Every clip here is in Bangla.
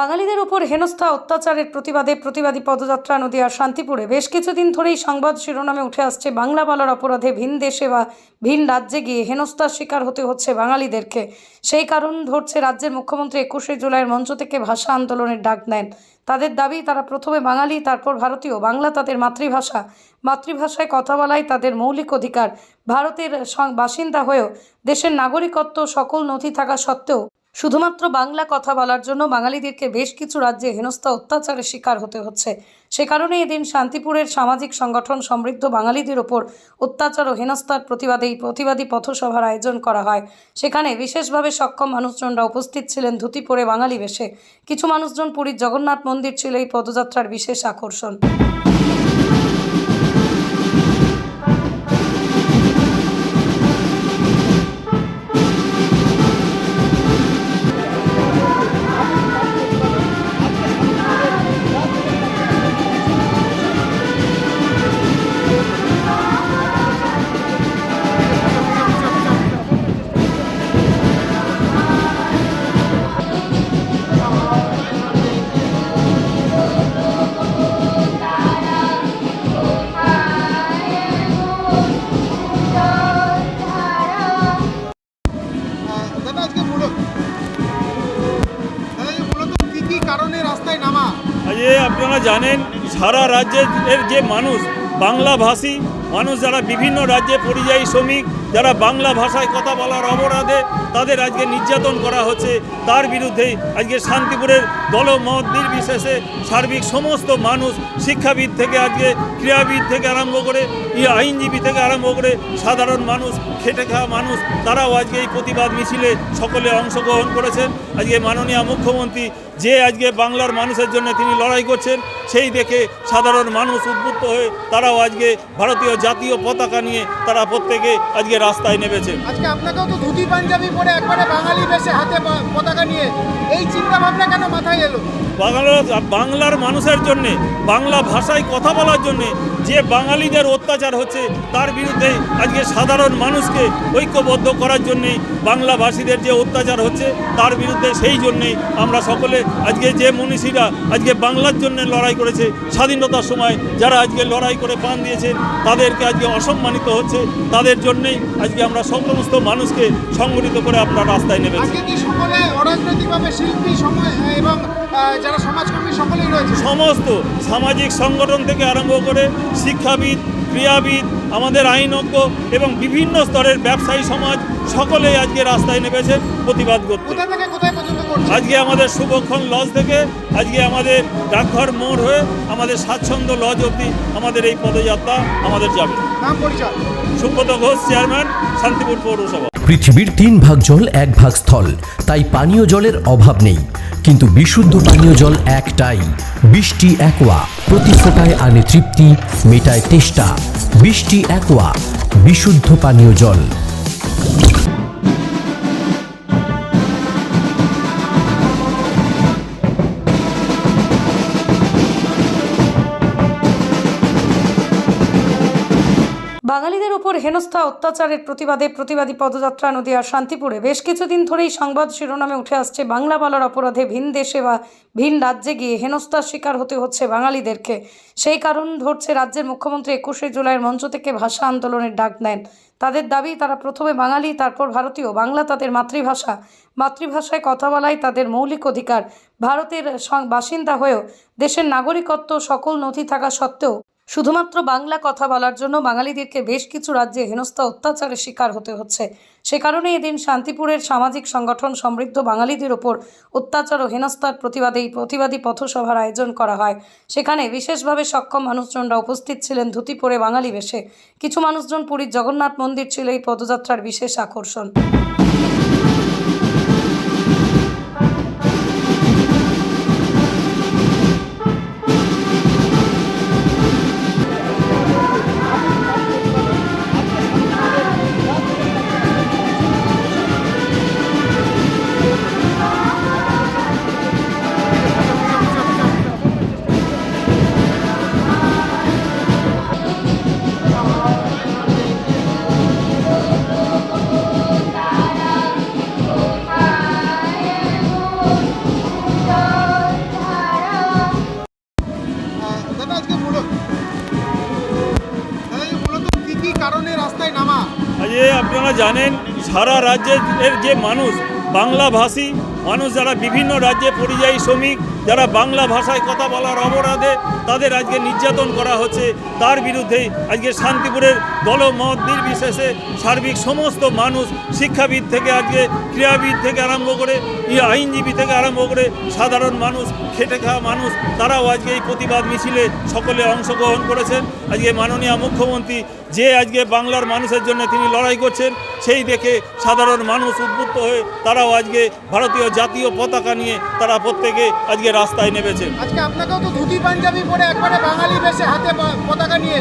বাঙালিদের উপর হেনস্থা, অত্যাচারের প্রতিবাদে প্রতিবাদী পদযাত্রা নদীয়ার শান্তিপুরে। বেশ কিছুদিন ধরেই সংবাদ শিরোনামে উঠে আসছে, বাংলা বলার অপরাধে ভিন দেশে বা ভিন রাজ্যে গিয়ে হেনস্থার শিকার হতে হচ্ছে বাঙালিদেরকে। সেই কারণ ধরছে রাজ্যের মুখ্যমন্ত্রী একুশে জুলাইয়ের মঞ্চ থেকে ভাষা আন্দোলনের ডাক নেন। তাদের দাবি, তারা প্রথমে বাঙালি, তারপর ভারতীয়। বাংলা তাদের মাতৃভাষা। মাতৃভাষায় কথা বলাই তাদের মৌলিক অধিকার। ভারতের বাসিন্দা হয়েও দেশের নাগরিকত্ব সকল নথি থাকা সত্ত্বেও শুধুমাত্র বাংলা কথা বলার জন্য বাঙালিদেরকে বেশ কিছু রাজ্যে হেনস্থা অত্যাচারের শিকার হতে হচ্ছে। সে কারণে এদিন শান্তিপুরের সামাজিক সংগঠন সমৃদ্ধ বাঙালিদের ওপর অত্যাচার ও হেনস্থার প্রতিবাদে এই প্রতিবাদী পথসভার আয়োজন করা হয়। সেখানে বিশেষভাবে সক্ষম মানুষজনরা উপস্থিত ছিলেন ধুতি পরে বাঙালি বেশে। কিছু মানুষজন পুরীর জগন্নাথ মন্দির ছিল এই পদযাত্রার বিশেষ আকর্ষণ। দাদা, আজকে মূলত মূলত কারণে রাস্তায় নামা? আজকে আপনারা জানেন, সারা রাজ্যের যে মানুষ, বাংলাভাষী মানুষ যারা বিভিন্ন রাজ্যে পরিযায়ী শ্রমিক যারা বাংলা ভাষায় কথা বলার অপরাধে তাদের আজকে নির্যাতন করা হচ্ছে, তার বিরুদ্ধে আজকে শান্তিপুরের দলমত নির্বিশেষে সার্বিক সমস্ত মানুষ, শিক্ষাবিদ থেকে আজকে, ক্রীড়াবিদ থেকে আরম্ভ করে, ই আইনজীবী থেকে আরম্ভ করে সাধারণ মানুষ, খেটে খাওয়া মানুষ, তারাও আজকে এই প্রতিবাদ মিছিলে সকলে অংশগ্রহণ করেছেন। আজকে মাননীয় মুখ্যমন্ত্রী যে আজকে বাংলার মানুষের জন্য তিনি লড়াই করছেন, সেই দেখে সাধারণ মানুষ উদ্বুদ্ধ হয়ে তারাও আজকে ভারতীয় জাতীয় পতাকা নিয়ে তারা প্রত্যেকে আজকে রাস্তায় নেমেছে। আজকে আপনাকেও তো ধুতি পাঞ্জাবি পরে একবারে বাঙালি বেশে হাতে পতাকা নিয়ে এই চিন্তা ভাবনা কেন মাথায় এলো? বাংলার বাংলার মানুষের জন্যে বাংলা ভাষায় কথা বলার জন্যে যে বাঙালিদের অত্যাচার হচ্ছে তার বিরুদ্ধে আজকে সাধারণ মানুষকে ঐক্যবদ্ধ করার জন্যেই বাংলাভাষীদের যে অত্যাচার হচ্ছে তার বিরুদ্ধে সেই জন্যেই আমরা সকলে আজকে যে মনীষীরা আজকে বাংলার জন্য লড়াই করেছে স্বাধীনতার সময় যারা আজকে লড়াই করে প্রাণ দিয়েছেন তাদেরকে আজকে অসম্মানিত হচ্ছে তাদের জন্যেই আজকে আমরা সমস্ত মানুষকে সংগঠিত করে আপনার রাস্তায় যারা সমাজকর্মী সকলেই রয়েছে? সমস্ত সামাজিক সংগঠন থেকে আরম্ভ করে শিক্ষাবিদ ক্রীড়াবিদ আমাদের আইনজ্ঞ এবং বিভিন্ন স্তরের ব্যবসায়ী সমাজ সকলেই আজকে রাস্তায় নেমেছে প্রতিবাদ করতে। আজকে আমাদের শুভক্ষণ লজ থেকে আজকে আমাদের ডাকঘর মোড় হয়ে আমাদের স্বাচ্ছন্দ্য লজ অবধি আমাদের এই পদযাত্রা আমাদের যাবে। সুব্রত ঘোষ চেয়ারম্যান শান্তিপুর পৌরসভা। পৃথিবীর তিন ভাগ জল এক ভাগ স্থল। তাই পানীয় জলের অভাব নেই। কিন্তু বিশুদ্ধ পানীয় জল একটাই। বৃষ্টি একোয়া প্রতি ফোটায় আনে তৃপ্তি মেটায় তেষ্টা। বৃষ্টি একোয়া বিশুদ্ধ পানীয় জল। বাঙালিদের উপর হেনস্থা, অত্যাচারের প্রতিবাদে প্রতিবাদী পদযাত্রা নদীয়ার শান্তিপুরে। বেশ কিছুদিন ধরেই সংবাদ শিরোনামে উঠে আসছে, বাংলা বলার অপরাধে ভিন দেশে বা ভিন রাজ্যে গিয়ে হেনস্থার শিকার হতে হচ্ছে বাঙালিদেরকে। সেই কারণ ধরছে রাজ্যের মুখ্যমন্ত্রী একুশে জুলাইয়ের মঞ্চ থেকে ভাষা আন্দোলনের ডাক নেন। তাদের দাবি, তারা প্রথমে বাঙালি, তারপর ভারতীয়। বাংলা তাদের মাতৃভাষা। মাতৃভাষায় কথা বলাই তাদের মৌলিক অধিকার। ভারতের বাসিন্দা হয়েও দেশের নাগরিকত্ব সকল নথি থাকা সত্ত্বেও শুধুমাত্র বাংলা কথা বলার জন্য বাঙালিদেরকে বেশ কিছু রাজ্যে হেনস্থা অত্যাচারের শিকার হতে হচ্ছে। সে কারণে এদিন শান্তিপুরের সামাজিক সংগঠন সমৃদ্ধ বাঙালিদের ওপর অত্যাচার ও হেনস্থার প্রতিবাদে এই প্রতিবাদী পথসভার আয়োজন করা হয়। সেখানে বিশেষভাবে সক্ষম মানুষজনরা উপস্থিত ছিলেন ধুতি পরে বাঙালি বেশে। কিছু মানুষজন পুরীর জগন্নাথ মন্দির ছিল এই পদযাত্রার বিশেষ আকর্ষণ। জানেন সারা রাজ্যের যে মানুষ বাংলাভাষী মানুষ যারা বিভিন্ন রাজ্যে পরিযায়ী শ্রমিক যারা বাংলা ভাষায় কথা বলার অপরাধে তাদের আজকে নির্যাতন করা হচ্ছে, তার বিরুদ্ধে আজকে শান্তিপুরের দলমত নির্বিশেষে সার্বিক সমস্ত মানুষ শিক্ষাবিদ থেকে আজকে ক্রীড়াবিদ থেকে আরম্ভ করে আইনজীবী থেকে আরম্ভ করে সাধারণ মানুষ, খেটে খাওয়া মানুষ, তারাও আজকে এই প্রতিবাদ মিছিলে সকলে অংশগ্রহণ করেছেন। আজকে মাননীয় মুখ্যমন্ত্রী যে আজকে বাংলার মানুষের জন্য তিনি লড়াই করছেন, সেই দেখে সাধারণ মানুষ উদ্বুদ্ধ হয়ে তারাও আজকে ভারতীয় জাতীয় পতাকা নিয়ে তারা প্রত্যেকে আজকে রাস্তায় নেমেছেন আজকে আপনাকেও তো ধুতি পাঞ্জাবি পরে একবারে বাঙালি বেশে হাতে পতাকা নিয়ে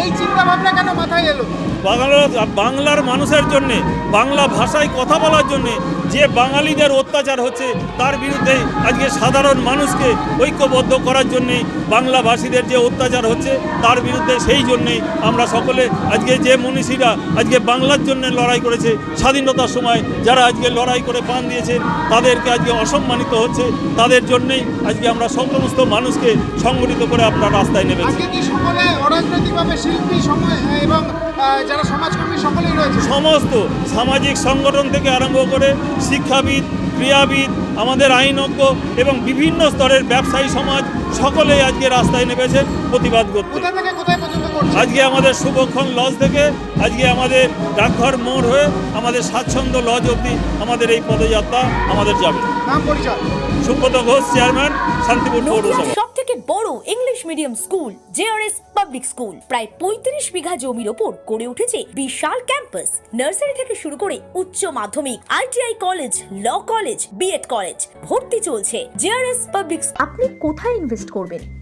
এই চিন্তা ভাবনা কেন মাথায় এলো? বাংলার বাংলার মানুষের জন্যে বাংলা ভাষায় কথা বলার জন্যে যে বাঙালিদের অত্যাচার হচ্ছে তার বিরুদ্ধে আজকে সাধারণ মানুষকে ঐক্যবদ্ধ করার জন্যে বাংলাভাষীদের যে অত্যাচার হচ্ছে তার বিরুদ্ধে সেই জন্যেই আমরা সকলে আজকে যে মনীষীরা আজকে বাংলার জন্য লড়াই করেছে স্বাধীনতার সময় যারা আজকে লড়াই করে প্রাণ দিয়েছেন তাদেরকে আজকে অসম্মানিত হচ্ছে তাদের জন্যেই আজকে আমরা সমস্ত মানুষকে সংগঠিত করে আপনার রাস্তায় নেমেছি। আজকে কি সকলে অরাজনৈতিকভাবে শিল্পী এবং যারা সমাজকর্মী সকলেই রয়েছে। সমস্ত সামাজিক সংগঠন থেকে আরম্ভ করে শিক্ষাবিদ, ক্রীড়াবিদ, আমাদের আইনজ্ঞ এবং বিভিন্ন স্তরের ব্যবসায়ী সমাজ সকলেই আজকে রাস্তায় নেমেছে প্রতিবাদ করতে। আজকে আমাদের শুভক্ষণ লজ থেকে আজকে আমাদের ডাকঘর মোড় হয়ে আমাদের স্বাচ্ছন্দ্য লজ অবধি আমাদের এই পদযাত্রা আমাদের যাবে। নাম পরিচয়? সুব্রত ঘোষ চেয়ারম্যান শান্তিপুর পৌরসভা। সব থেকে বড় English medium school JRS public school. প্রায় পঁয়ত্রিশ বিঘা জমির ওপর গড়ে উঠেছে বিশাল ক্যাম্পাস। নার্সারি থেকে শুরু করে উচ্চ মাধ্যমিক ITI college law college BEd college ভর্তি চলছে জেআরএস পাবলিক আপনি কোথায় ইনভেস্ট করবেন?